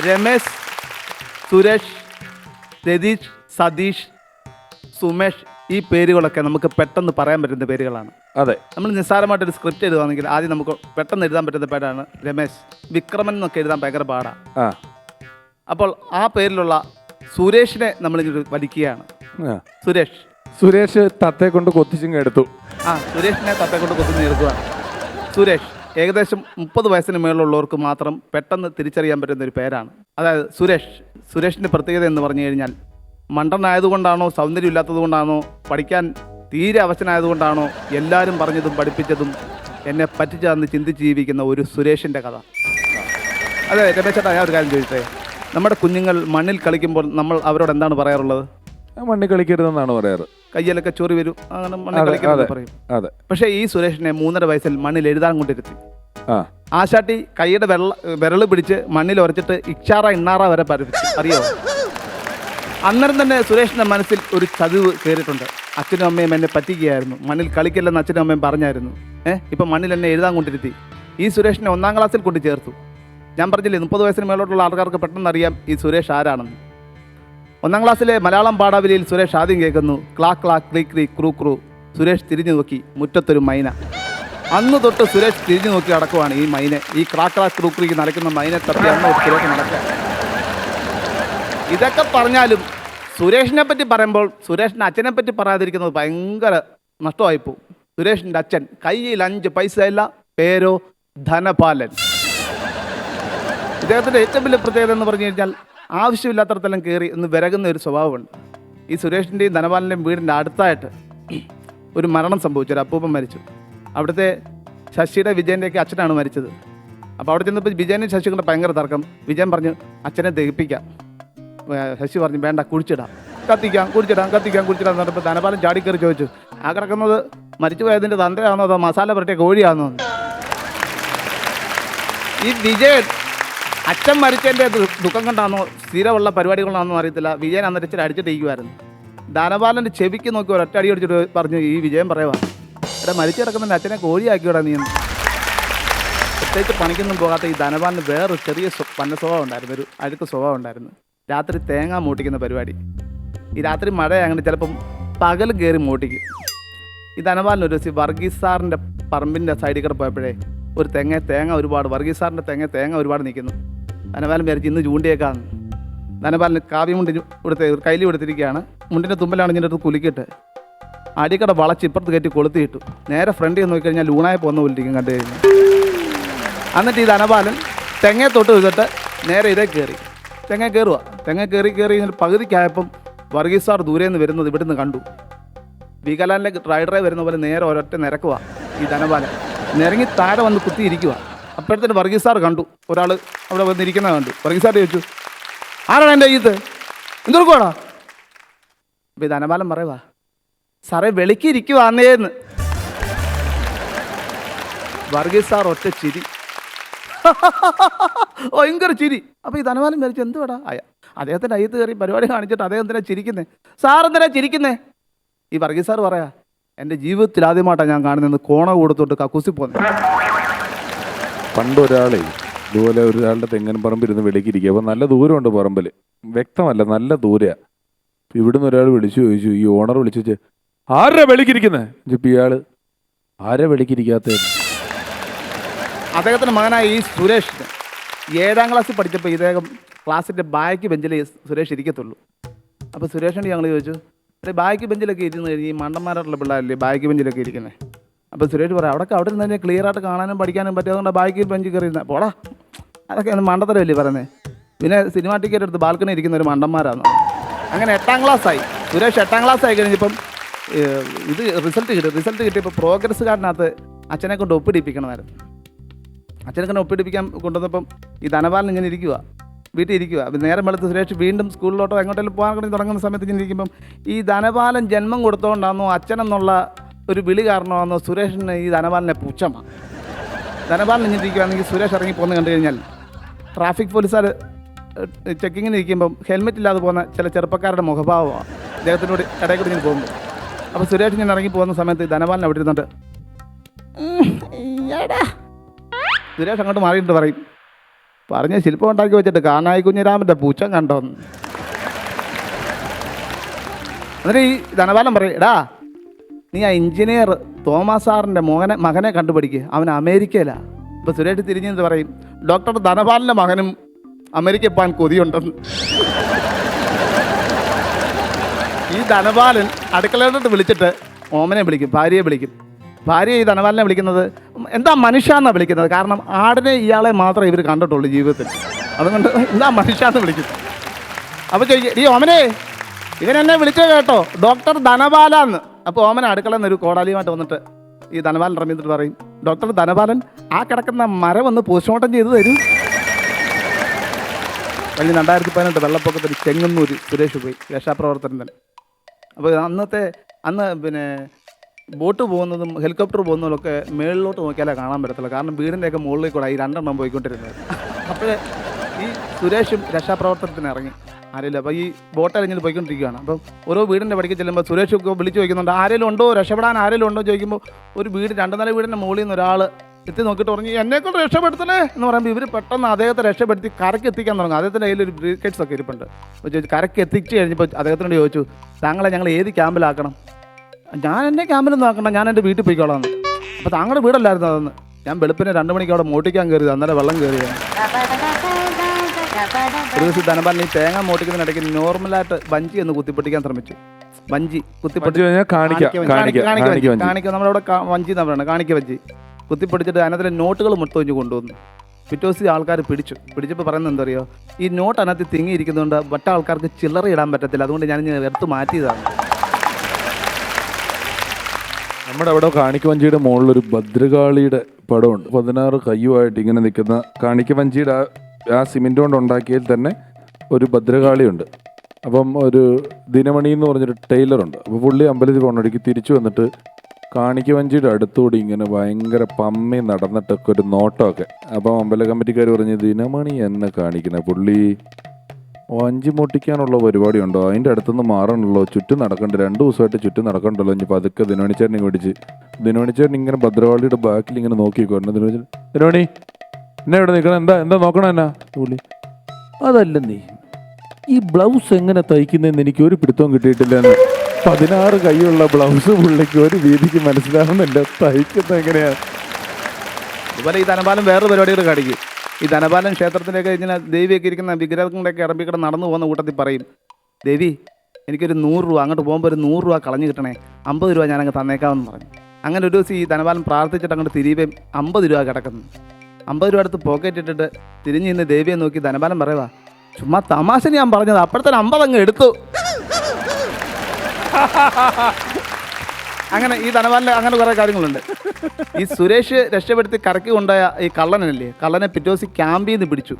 രമേശ് സുരേഷ് രതീഷ് സതീഷ് സുമേഷ് ഈ പേരുകളൊക്കെ നമുക്ക് പെട്ടെന്ന് പറയാൻ പറ്റുന്ന പേരുകളാണ്. അതെ. നമ്മൾ നിസ്സാരമായിട്ടൊരു സ്ക്രിപ്റ്റ് എഴുതുകയാണെങ്കിൽ ആദ്യം നമുക്ക് പെട്ടെന്ന് എഴുതാൻ പറ്റുന്ന പേരാണ് രമേശ്. വിക്രമൻ എന്നൊക്കെ എഴുതാൻ ഭയങ്കര പാടാണ് ആ. അപ്പോൾ ആ പേരിലുള്ള സുരേഷിനെ നമ്മൾ വലിക്കുകയാണ്. ആ. സുരേഷ്. സുരേഷ് തത്തെ കൊണ്ട് കൊത്തിച്ചും എടുത്തു. ആ സുരേഷിനെ തത്തെ കൊണ്ട് കൊത്തിച്ചു എടുക്കുക സുരേഷ്. ഏകദേശം മുപ്പത് വയസ്സിന് മേളിലുള്ളവർക്ക് മാത്രം പെട്ടെന്ന് തിരിച്ചറിയാൻ പറ്റുന്ന ഒരു പേരാണ്. അതായത് സുരേഷ്. സുരേഷിന്റെ പ്രത്യേകത എന്ന് പറഞ്ഞു കഴിഞ്ഞാൽ മണ്ടനായതുകൊണ്ടാണോ സൗന്ദര്യം ഇല്ലാത്തതുകൊണ്ടാണോ പഠിക്കാൻ തീരെ അവശനായതുകൊണ്ടാണോ എല്ലാവരും പറഞ്ഞതും പഠിപ്പിച്ചതും എന്നെ പറ്റിച്ചതെന്ന് ചിന്തിച്ച് ജീവിക്കുന്ന ഒരു സുരേഷിന്റെ കഥ. അതെ രമേശ് ചേട്ടാ ഞാൻ ഒരു കാര്യം ചോദിച്ചേ. നമ്മുടെ കുഞ്ഞുങ്ങൾ മണ്ണിൽ കളിക്കുമ്പോൾ നമ്മൾ അവരോട് എന്താണ് പറയാറുള്ളത്? മണ്ണി കളിക്കരുതെന്നാണ് പറയാറ്. കയ്യിലൊക്കെ ചൊറി വരും. അങ്ങനെ മണ്ണിൽ അതെ കളിക്കരുതെന്ന് അതെ പറയും. അതെ. പക്ഷേ ഈ സുരേഷിനെ മൂന്നര വയസ്സിൽ മണ്ണിൽ എഴുതാൻ കൊണ്ടിരുത്തി ആ. ആശാട്ടി കൈയുടെ വെള്ള വിരൽ പിടിച്ച് മണ്ണിൽ ഉരച്ചിട്ട് ഇക്ഷാറ ഇണ്ണാറ വരെ പഠിപ്പിച്ചു അറിയോ? അന്നേരം തന്നെ സുരേഷിന്റെ മനസ്സിൽ ഒരു ചതിവ് കയറിയിട്ടുണ്ട് അച്ഛനും അമ്മയും എന്നെ പറ്റിക്കുകയായിരുന്നു. മണ്ണിൽ കളിക്കില്ലെന്ന് അച്ഛനും അമ്മയും പറഞ്ഞായിരുന്നു. ഏഹ് ഇപ്പം മണ്ണിൽ എന്നെ എഴുതാൻ കൊണ്ടിരുത്തി ഈ സുരേഷിനെ ഒന്നാം ക്ലാസ്സിൽ കൊണ്ട് ചേർത്തു ഞാൻ പറഞ്ഞില്ലേ മുപ്പത് വയസ്സിന് മേലോട്ടുള്ള ആൾക്കാർക്ക് പെട്ടെന്ന് അറിയാം ഈ സുരേഷ് ആരാണെന്ന്. ഒന്നാം ക്ലാസ്സിലെ മലയാളം പാഠാവലിയിൽ സുരേഷ് ആദ്യം കേൾക്കുന്നു. ക്ലാ ക്ലാ ക്രീ ക്രീ ക്രൂ ക്രൂ. സുരേഷ് തിരിഞ്ഞു നോക്കി. മുറ്റത്തൊരു മൈന. അന്ന് തൊട്ട് സുരേഷ് തിരിഞ്ഞു നോക്കി നടക്കുവാണ് ഈ മൈനെ. ഈ ക്ലാ ക്ലാ ക്രൂ ക്രീക്ക് നടക്കുന്ന മൈനെ തപ്പി അന്ന് സുരേഷ് നടക്കുക. ഇതൊക്കെ പറഞ്ഞാലും സുരേഷിനെ പറ്റി പറയുമ്പോൾ സുരേഷിന്റെ അച്ഛനെ പറ്റി പറയാതിരിക്കുന്നത് ഭയങ്കര നഷ്ടമായിപ്പോവും സുരേഷിന്റെ അച്ഛൻ കയ്യിൽ അഞ്ച് പൈസ ഇല്ല. പേരോ ധനപാലൻ. ഇദ്ദേഹത്തിന്റെ ഏറ്റവും വലിയ പ്രത്യേകത എന്ന് പറഞ്ഞു കഴിഞ്ഞാൽ ആവശ്യമില്ലാത്തടത്തെല്ലാം കയറി ഒന്ന് വിരകുന്ന ഒരു സ്വഭാവമുണ്ട്. ഈ സുരേഷിന്റെയും ധനപാലന്റെയും വീടിന്റെ അടുത്തായിട്ട് ഒരു മരണം സംഭവിച്ചു. ഒരു അപ്പൂപ്പൻ മരിച്ചു. അവിടുത്തെ ശശിയുടെ വിജയന്റെയൊക്കെ അച്ഛനാണ് മരിച്ചത്. അപ്പോൾ അവിടെ ചെന്നപ്പോൾ വിജയനും ശശിയും കൂടെ ഭയങ്കര തർക്കം. വിജയൻ പറഞ്ഞു അച്ഛനെ ദഹിപ്പിക്കാം. ശശി പറഞ്ഞു വേണ്ട കുഴിച്ചിടാം കത്തിക്കാം കുഴിച്ചിടാം കത്തിക്കാം കുഴിച്ചിടാം എന്ന് പറഞ്ഞപ്പോൾ ധനപാലം ചാടിക്കയറി ചോദിച്ചു ആ കിടക്കുന്നത് മരിച്ചു പോയതിന്റെ തന്തയാണോ അതോ മസാല പുരട്ടിയ കോഴിയാണോ? ഈ വിജയൻ അച്ഛൻ മരിച്ചതിന്റെ ദുഃഖം കൊണ്ടാണോ സ്ഥിരമുള്ള പരിപാടികളാണെന്നോ അറിയത്തില്ല. വിജയൻ അന്നേരം ഇച്ചിരി അടിച്ചിട്ടിരിക്കുമായിരുന്നു ദാനപാലന്റെ ചെവിക്ക് നോക്കി ഒരൊറ്റ അടി അടിച്ചിട്ട് പറഞ്ഞു ഈ വിജയം പറയുവാ എടാ മരിച്ചു കിടക്കുന്നതിന്റെ അച്ഛനെ കോഴിയാക്കിയോടാ നീ എന്ന്." പ്രത്യേകിച്ച് പണിക്കൊന്നും പോകാത്ത ഈ ധനപാലിന് വേറൊരു ചെറിയ പന്ന സ്വഭാവം ഉണ്ടായിരുന്നു ഒരു അഴുക്ക് സ്വഭാവം ഉണ്ടായിരുന്നു. രാത്രി തേങ്ങ മൂട്ടിക്കുന്ന പരിപാടി. ഈ രാത്രി മഴ അങ്ങനെ ചിലപ്പം പകൽ കയറി മൂട്ടിക്കും. ഈ ധനപാലിന് ഒരു ദിവസം വർഗീസ് സാറിന്റെ പറമ്പിന്റെ സൈഡിൽ കൂടെ പോയപ്പോഴേ ഒരു തെങ്ങ തേങ്ങ ഒരുപാട് വർഗീസ് സാറിന്റെ തെങ്ങ തേങ്ങ ഒരുപാട് നിൽക്കുന്നു. ധനപാലൻ വിചാരിച്ച് ഇന്ന് ചൂണ്ടിയേക്കാന്ന് ധനപാലിന് കാവ്യമുണ്ട് ഇവിടുത്തെ കയ്യിൽ കൊടുത്തിരിക്കുകയാണ് മുണ്ടിന്റെ തുമ്പലാണ് ഇതിന്റെ അടുത്ത് കുലുക്കിയിട്ട്. അടിക്കട വളച്ച് ഇപ്പുറത്ത് കയറ്റി കൊളുത്തിയിട്ടു. നേരെ ഫ്രണ്ടിൽ നോക്കിക്കഴിഞ്ഞാൽ ലൂണായി പോകുന്ന പോലിരിക്കും കണ്ടു കഴിഞ്ഞാൽ. എന്നിട്ട് ഈ ധനപാലൻ തെങ്ങേ തൊട്ട് വിതിട്ട് നേരെ ഇതേ കയറി. തെങ്ങ കയറുക തെങ്ങ കയറി കയറി ഇതിന്റെ പകുതിക്കായപ്പം വർഗീസ് സാർ ദൂരെ നിന്ന് വരുന്നത് ഇവിടുന്ന് കണ്ടു. വികലാലിലെ റൈഡറെ വരുന്ന പോലെ നേരെ ഒരൊറ്റ നിരക്കുക ഈ ധനപാലൻ നിരങ്ങി താഴെ വന്ന് കുത്തിയിരിക്കുക അപ്പോഴത്തേന് വർഗീസ് സാർ കണ്ടു. ഒരാൾ അവിടെ വന്നിരിക്കുന്നത് കണ്ടു. വർഗീസ് സാർ ചോദിച്ചു ആരാണ് എന്റെ ഇത് എന്തോടാ അപ്പം ഈ അനബാലം പറയുവാ. സാറേ വെളിക്കിരിക്കുവാന്നേന്ന് വർഗീസ് സാർ ഒറ്റ ചിരി. ഭയങ്കര ചിരി. അപ്പോൾ ഈ ധനപാലൻ വിചാരിച്ചു എന്തുവാടാ? അയ അദ്ദേഹത്തിന്റെ അയ്യത്ത് കയറി പരിപാടി കാണിച്ചിട്ട് അദ്ദേഹം എന്തിനാ ചിരിക്കുന്നേ? സാർ എന്തിനാ ചിരിക്കുന്നേ? ഈ വർഗീസ് സാർ പറയാ എന്റെ ജീവിതത്തിൽ ആദ്യമായിട്ടാണ് ഞാൻ കാണുന്നത് കോണ കൊടുത്തോട്ട് കക്കൂസി പോന്നെ പണ്ട് ഒരാളെ ഇതുപോലെ ഒരാളുടെ തെങ്ങൻ പറമ്പിരുന്ന് വെളിക്കിരിക്കുക അപ്പോൾ നല്ല ദൂരമുണ്ട് പറമ്പിൽ. വ്യക്തമല്ല നല്ല ദൂരെയാ. അപ്പൊ ഇവിടുന്ന് ഒരാൾ വിളിച്ചു ചോദിച്ചു ഈ ഓണർ വിളിച്ചു വെച്ച് ആരാ വെളിക്കിരിക്കുന്നത് ഇയാൾ ആരാ വെളിക്കിരിക്കാത്ത അദ്ദേഹത്തിന്റെ മകനായ ഈ സുരേഷ് ഏഴാം ക്ലാസ്സിൽ പഠിച്ചപ്പോൾ ഇദ്ദേഹം ക്ലാസ്സിന്റെ ബാക്ക് ബെഞ്ചിൽ സുരേഷ് ഇരിക്കത്തുള്ളൂ. അപ്പോൾ സുരേഷിനോട് ഞങ്ങൾ ചോദിച്ചു അല്ലെ ബാക്ക് ബെഞ്ചിലൊക്കെ ഇരുന്ന് കഴിഞ്ഞ് ഈ മണ്ടന്മാരായിട്ടുള്ള പിള്ളേരല്ലേ ബാക്ക് ബെഞ്ചിലൊക്കെ ഇരിക്കുന്നത് അപ്പോൾ സുരേഷ് പറയാം അവിടെ അവിടെ നിന്ന് തന്നെ ക്ലിയർ ആയിട്ട് കാണാനും പഠിക്കാനും പറ്റും. അതുകൊണ്ട് ബാക്ക് ബെഞ്ച് കയറി ഇരുന്ന. പോടാ. അതൊക്കെ മണ്ടത്തരമല്ലേ പറയുന്നത് പിന്നെ സിനിമാ ടിക്കറ്റ് എടുത്ത് ബാൽക്കണി ഇരിക്കുന്ന ഒരു മണ്ടന്മാരാണ് അങ്ങനെ എട്ടാം ക്ലാസ് ആയി. സുരേഷ് എട്ടാം ക്ലാസ് ആയി കഴിഞ്ഞപ്പം ഇത് റിസൾട്ട് കിട്ടി. റിസൾട്ട് കിട്ടിയപ്പോൾ പ്രോഗ്രസ് കാർഡിനകത്ത് അച്ഛനെ കൊണ്ട് ഒപ്പിടിപ്പിക്കണമായിരുന്നു. അച്ഛനെ കൊണ്ട് ഒപ്പിടിപ്പിക്കാൻ കൊണ്ടുവന്നപ്പം ഈ ധനപാലൻ ഇങ്ങനെ ഇരിക്കുക വീട്ടിൽ ഇരിക്കുക നേരം വെളുത്ത് സുരേഷ് വീണ്ടും സ്കൂളിലോട്ടോ എങ്ങോട്ടെങ്കിലും പോകാൻ തുടങ്ങുന്ന സമയത്ത് ഇങ്ങനെ ഇരിക്കുമ്പം ഈ ധനപാലൻ ജന്മം കൊടുത്തോണ്ടാണോ അച്ഛനെന്നുള്ള ഒരു വിളി കാരണമാണോ സുരേഷിന് ഈ ധനപാലിനെ പുച്ഛമാണ് ധനപാലിന് ഇങ്ങനിരിക്കുകയാണെങ്കിൽ സുരേഷ് ഇറങ്ങി പോകുന്നത് കണ്ടു കഴിഞ്ഞാൽ ട്രാഫിക് പോലീസുകാർ ചെക്കിങ്ങിന് ഇരിക്കുമ്പം ഹെൽമെറ്റ് ഇല്ലാതെ പോകുന്ന ചില ചെറുപ്പക്കാരുടെ മുഖഭാവമാണ് അദ്ദേഹത്തിനോട് ഇടയിൽ കൂടി ഇങ്ങനെ പോകുമ്പോൾ അപ്പോൾ സുരേഷ് ഇങ്ങനെ ഇറങ്ങി പോകുന്ന സമയത്ത് ധനപാലൻ അവിടെ ഇരുന്നുണ്ട് "ഉം, സുരേഷ് അങ്ങോട്ട് മാറിയിട്ട് പറയും പറഞ്ഞ ശില്പം ഉണ്ടാക്കി വെച്ചിട്ട് കാനായി കുഞ്ഞിരാമന്റെ പൂച്ചം കണ്ടോന്ന് എന്നിട്ട് ഈ ധനപാലം പറയും എടാ നീ ആ എഞ്ചിനീയർ തോമസ് സാറിന്റെ മോനെ മകനെ കണ്ടുപിടിക്കുക അവൻ അമേരിക്കയിലാണ് ഇപ്പോൾ സുരേഷ് തിരിഞ്ഞെന്ന് പറയും ഡോക്ടർ ധനപാലിന്റെ മകനും അമേരിക്കയിൽ പോകാൻ കൊതിയുണ്ടെന്ന്. ഈ ധനപാലൻ അടുക്കളയിലോട്ട് വിളിച്ചിട്ട് ഓമനെ വിളിക്കും ഭാര്യയെ വിളിക്കും. ഭാര്യ ഈ ധനപാലിനെ വിളിക്കുന്നത് എന്താ മനുഷ്യന്നാണ് വിളിക്കുന്നത്? കാരണം ആടിനെ ഇയാളെ മാത്രമേ ഇവർ കണ്ടിട്ടുള്ളൂ ജീവിതത്തിൽ. അതുകൊണ്ട് എന്താ മനുഷ്യന്ന് വിളിക്കുന്നത് വിളിക്കും. അപ്പോൾ ചോദിക്കും ഈ ഓമനെ ഇവനെന്നെ വിളിച്ചേ കേട്ടോ ഡോക്ടർ ധനപാല എന്ന് അപ്പോൾ ഓമന അടുക്കള എന്നൊരു കോടാലിയുമായിട്ട് വന്നിട്ട് ഈ ധനപാലൻ റമീന്ദ്രൻ പറയും ഡോക്ടർ ധനപാലൻ ആ കിടക്കുന്ന മരം ഒന്ന് പോസ്റ്റ്മോർട്ടം ചെയ്ത് തരൂ. കഴിഞ്ഞ രണ്ടായിരത്തി പതിനെട്ട് വെള്ളപ്പൊക്കത്തിൽ ചെങ്ങന്നൂർ സുരേഷ് പോയി രക്ഷാപ്രവർത്തനം തന്നെ. അപ്പോൾ അന്നത്തെ അന്ന് പിന്നെ ബോട്ട് പോകുന്നതും ഹെലികോപ്റ്റർ പോകുന്നതും ഒക്കെ മേളിലോട്ട് നോക്കിയാലേ കാണാൻ പറ്റത്തില്ല കാരണം വീടിന്റെയൊക്കെ മുകളിൽ കൂടെ ഈ രണ്ടെണ്ണം പോയിക്കൊണ്ടിരുന്നത്. അപ്പോൾ ഈ സുരേഷും രക്ഷാപ്രവർത്തനത്തിന് ഇറങ്ങി. ആരെങ്കിലും അപ്പോൾ ഈ ബോട്ട് അരിഞ്ഞിട്ട് പോയിക്കൊണ്ടിരിക്കുകയാണ്. അപ്പം ഓരോ വീടിന്റെ പടിക്ക് ചെല്ലുമ്പോൾ സുരേഷ് വിളിച്ച് ചോദിക്കുന്നുണ്ട് ആരെങ്കിലും ഉണ്ടോ? രക്ഷപ്പെടാൻ ആരെങ്കിലും ഉണ്ടോ? ചോദിക്കുമ്പോൾ ഒരു വീട് രണ്ട് നില വീടിന്റെ മുകളിൽ നിന്ന് ഒരാൾ എത്തി നോക്കിയിട്ട് പറഞ്ഞു എന്നെക്കൊണ്ട് രക്ഷപ്പെടുത്തലേ എന്ന് പറയുമ്പോൾ ഇവർ പെട്ടെന്ന് അദ്ദേഹത്തെ രക്ഷപ്പെടുത്തി കരക്ക് എത്തിക്കാൻ തുടങ്ങും. അദ്ദേഹത്തിന്റെ കയ്യിൽ ഒരു ബ്രീക്കേറ്റ്സ് ഒക്കെ ഇരിപ്പുണ്ട്. കരക്ക് എത്തിച്ച് കഴിഞ്ഞപ്പോൾ അദ്ദേഹത്തിനോട് ചോദിച്ചു താങ്കളെ ഞങ്ങൾ ഏത് ക്യാമ്പിലാക്കണം? ഞാൻ എന്റെ ക്യാമ്പിലൊന്നും ആക്കണ്ട. ഞാൻ എന്റെ വീട്ടിൽ പോയിക്കോളാം. അപ്പോൾ താങ്കളുടെ വീടല്ലായിരുന്നു അതെന്ന്? ഞാൻ വെളുപ്പിന് രണ്ട് മണിക്ക് അവിടെ മോട്ടിക്കാൻ കയറിയത്. അന്നേരം വെള്ളം കയറിയാണ് ഒരു ദിവസം ധനപാലൻ ഈ തേങ്ങ മോട്ടിക്കുന്നതിനിടയ്ക്ക് നോർമലായിട്ട് വഞ്ചി ഒന്ന് കുത്തിപ്പൊട്ടിക്കാൻ ശ്രമിച്ചു. വഞ്ചി കുത്തിപ്പൊട്ടി കാണിക്കാം നമ്മളവിടെ വഞ്ചി എന്നാ പറയുന്നത് കാണിക്ക വഞ്ചി. കുത്തിപ്പൊടിച്ചിട്ട് അതിനകത്തിലെ നോട്ടുകൾ മൊത്തം ഇഞ്ഞ് കൊണ്ടുവന്നു. പിറ്റേ ദിവസം ആൾക്കാർ പിടിച്ചു. പിടിച്ചപ്പോൾ പറയുന്നത് എന്താ അറിയോ ഈ നോട്ട് അതിനകത്ത് തിങ്ങിയിരിക്കുന്നതുകൊണ്ട് വട്ട ആൾക്കാർക്ക് ചില്ലറ ഇടാൻ പറ്റത്തില്ല. അതുകൊണ്ട് ഞാൻ ഇങ്ങനെ എടുത്ത് മാറ്റിയതാണ്. നമ്മുടെ അവിടെ കാണിക്ക വഞ്ചിയുടെ മുകളിൽ ഒരു ഭദ്രകാളിയുടെ പടമുണ്ട്. പതിനാറ് കയ്യുമായിട്ട് ഇങ്ങനെ നിൽക്കുന്ന കാണിക്ക വഞ്ചിയുടെ ആ- ആ സിമെന്റ് കൊണ്ട് ഉണ്ടാക്കിയതിൽ തന്നെ ഒരു ഭദ്രകാളിയുണ്ട്. അപ്പം ഒരു ദിനമണി എന്ന് പറഞ്ഞൊരു ടൈലറുണ്ട്. അപ്പോൾ പുള്ളി അമ്പലത്തിൽ കൊണ്ടടിക്ക് തിരിച്ചു വന്നിട്ട് കാണിക്ക വഞ്ചിയുടെ അടുത്തുകൂടി ഇങ്ങനെ ഭയങ്കര പമ്മി നടന്നിട്ടൊക്കെ ഒരു നോട്ടമൊക്കെ. അപ്പം അമ്പല കമ്മിറ്റിക്കാർ പറഞ്ഞ് ദിനമണി എന്നെ കാണിക്കുന്ന പുള്ളി വഞ്ചി മുട്ടിക്കാനുള്ള പരിപാടി ഉണ്ടോ അതിന്റെ അടുത്തുനിന്ന് മാറണല്ലോ. ചുറ്റും നടക്കണ്ട. രണ്ട് ദിവസമായിട്ട് ചുറ്റും നടക്കണ്ടല്ലോ. ഇനി പതുക്കെ ദിനമണിച്ചേട്ടനെ പിടിച്ച് ദിനമണിച്ചേട്ടൻ ഇങ്ങനെ ഭദ്രവാളിയുടെ ബാക്കിൽ ഇങ്ങനെ നോക്കിക്കോരുന്നു ദിനമണി ദിനമണി എന്നെ ഇവിടെ നിൽക്കണം എന്താ എന്താ നോക്കണം എന്നാ? പുള്ളി അതല്ല നീ. ഈ ബ്ലൗസ് എങ്ങനെ തയ്ക്കുന്നതെന്ന് എനിക്ക് ഒരു പിടുത്തവും കിട്ടിയിട്ടില്ല എന്ന്. പതിനാറ് കൈയുള്ള ബ്ലൗസ് പുള്ളിക്ക് ഒരു രീതിക്ക് മനസ്സിലാവുന്നില്ല. തയ്ക്കുന്നത് എങ്ങനെയാ? അതുപോലെ ഈ ധനപാലം വേറെ പരിപാടികൾ കാണിക്കും. ഈ ധനപാലം ക്ഷേത്രത്തിലേക്ക് ഇങ്ങനെ ദേവിയൊക്കെ ഇരിക്കുന്ന വിഗ്രഹങ്ങളൊക്കെ ഇറമ്പിക്കടെ നടന്നു പോകുന്ന കൂട്ടത്തിൽ പറയും ദേവി എനിക്കൊരു നൂറ് രൂപ അങ്ങോട്ട് പോകുമ്പോൾ ഒരു നൂറ് രൂപ കളഞ്ഞു കിട്ടണേ. അമ്പത് രൂപ ഞാൻ അങ്ങ് തന്നേക്കാമെന്ന് പറഞ്ഞു. അങ്ങനെ ഒരു ദിവസം ഈ ധനപാലം പ്രാർത്ഥിച്ചിട്ട് അങ്ങോട്ട് തിരികെ അമ്പത് രൂപ കിടക്കുന്നു. അമ്പത് രൂപ അടുത്ത് പോക്കറ്റ് ഇട്ടിട്ട് തിരിഞ്ഞ് ഇന്ന് ദേവിയെ നോക്കി ധനപാലൻ പറയുക ചുമ്മാ തമാശ ഞാൻ പറഞ്ഞത് അപ്പോഴത്തെ അമ്പത് അങ്ങ് എടുത്തു. അങ്ങനെ ഈ ധനപാലിന് അങ്ങനെ കുറേ കാര്യങ്ങളുണ്ട്. ഈ സുരേഷ് രക്ഷപ്പെടുത്തി കറക്കി കൊണ്ടുപോയ ഈ കള്ളനല്ലേ കള്ളനെ പിറ്റോസി ക്യാമ്പിൽ നിന്ന് പിടിച്ചു.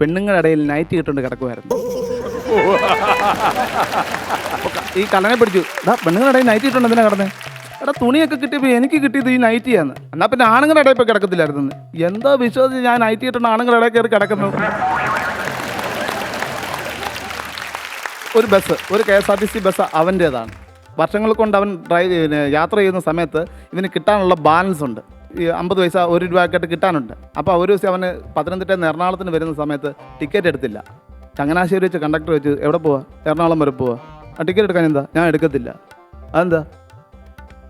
പെണ്ണുങ്ങളുടെ ഇടയിൽ നൈറ്റ് കിട്ടുകൊണ്ട് കിടക്കുമായിരുന്നു ഈ കള്ളനെ പിടിച്ചു. പെണ്ണുങ്ങളുടെ ഇടയിൽ നൈറ്റ് കിട്ടുകൊണ്ട് എന്തിനാ കിടന്നേ? എടാ തുണിയൊക്കെ കിട്ടിയപ്പോൾ എനിക്ക് കിട്ടിയത് ഈ നൈറ്റിയാണ് എന്നാൽ പിന്നെ ആണുങ്ങളുടെ ഇടയിൽ പോയി കിടക്കത്തില്ലായിരുന്നു എന്താ വിശ്വസിച്ച് ഞാൻ നൈറ്റ് ഇട്ടാണ് ആണുങ്ങളുടെ ഇടയിൽ കയറി കിടക്കുന്നു? ഒരു ബസ് ഒരു K S R T C bus അവന്റേതാണ് വർഷങ്ങൾ കൊണ്ട് അവൻ ഡ്രൈവ് യാത്ര ചെയ്യുന്ന സമയത്ത് ഇവന് കിട്ടാനുള്ള ബാലൻസ് ഉണ്ട്. ഈ അമ്പത് പൈസ ഒരു രൂപയൊക്കെയായിട്ട് കിട്ടാനുണ്ട്. അപ്പോൾ ഒരു ദിവസം അവന് പത്തനംതിട്ടയിൽ നിന്ന് എറണാകുളത്തിന് വരുന്ന സമയത്ത് ടിക്കറ്റ് എടുത്തില്ല. ചങ്ങനാശ്ശേരി വെച്ച് കണ്ടക്ടർ വെച്ച് എവിടെ പോവാ? എറണാകുളം വരെ പോവാ. ആ ടിക്കറ്റ് എടുക്കാൻ എന്താ? ഞാൻ എടുക്കത്തില്ല. അതെന്താ?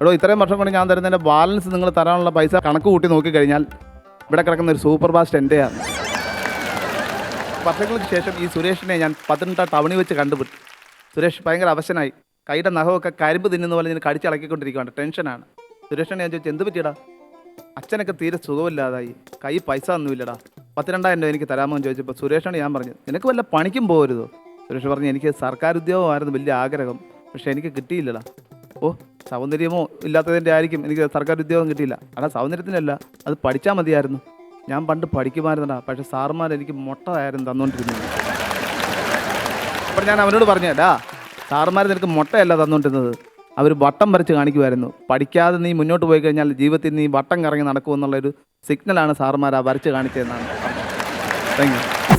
എടോ ഇത്രയും വർഷം കൊണ്ട് ഞാൻ തരുന്നതിന്റെ ബാലൻസ് നിങ്ങൾ തരാനുള്ള പൈസ കണക്ക് കൂട്ടി നോക്കിക്കഴിഞ്ഞാൽ ഇവിടെ കിടക്കുന്ന ഒരു സൂപ്പർ ഫാസ്റ്റ് എന്റെയാണ് വർഷങ്ങൾക്ക് ശേഷം ഈ സുരേഷിനെ ഞാൻ പത്തനംതിട്ട ടൗണിൽ വെച്ച് കണ്ടുപിട്ടു സുരേഷ് ഭയങ്കര അവശനായി. കൈയുടെ നഖമൊക്കെ കരിമ്പ് തിന്നുന്ന പോലെ ഞാൻ കടിച്ചിളക്കിക്കൊണ്ടിരിക്കുകയാണ് ടെൻഷനാണ് സുരേഷിനെ ഞാൻ ചോദിച്ചു എന്ത് പറ്റിയടാ? അച്ഛനൊക്കെ തീരെ സുഖമില്ലാതായി. കൈ പൈസ ഒന്നുമില്ലടാ. പത്തിരണ്ടായിരം രൂപ എനിക്ക് തരാമോ എന്ന് ചോദിച്ചപ്പോൾ സുരേഷാണ് ഞാൻ പറഞ്ഞു നിനക്ക് വല്ല പണിക്കും പോകരുതോ? സുരേഷ് പറഞ്ഞു എനിക്ക് സർക്കാർ ഉദ്യോഗമായിരുന്നു വലിയ ആഗ്രഹം പക്ഷേ എനിക്ക് കിട്ടിയില്ലടാ. ഓ സൗന്ദര്യമോ ഇല്ലാത്തതിന്റെ ആയിരിക്കും എനിക്ക് സർക്കാർ ഉദ്യോഗം കിട്ടിയില്ല. അടാ സൗന്ദര്യത്തിനല്ല അത് പഠിച്ചാൽ മതിയായിരുന്നു. ഞാൻ പണ്ട് പഠിക്കുമായിരുന്നടാ പക്ഷേ സാറുമാർ എനിക്ക് മുട്ടയായിരുന്നു തന്നുകൊണ്ടിരുന്നത് അപ്പോൾ ഞാൻ അവനോട് പറഞ്ഞേടാ സാറുമാർ നിനക്ക് മുട്ടയല്ല തന്നുകൊണ്ടിരുന്നത് അവർ വട്ടം വരച്ച് കാണിക്കുമായിരുന്നു. പഠിക്കാതെ നീ മുന്നോട്ട് പോയി കഴിഞ്ഞാൽ ജീവിതത്തിൽ നീ വട്ടം കറങ്ങി നടക്കുമെന്നുള്ളൊരു സിഗ്നലാണ് സാറുമാർ ആ വരച്ച് കാണിച്ചതെന്നാണ്. Thank you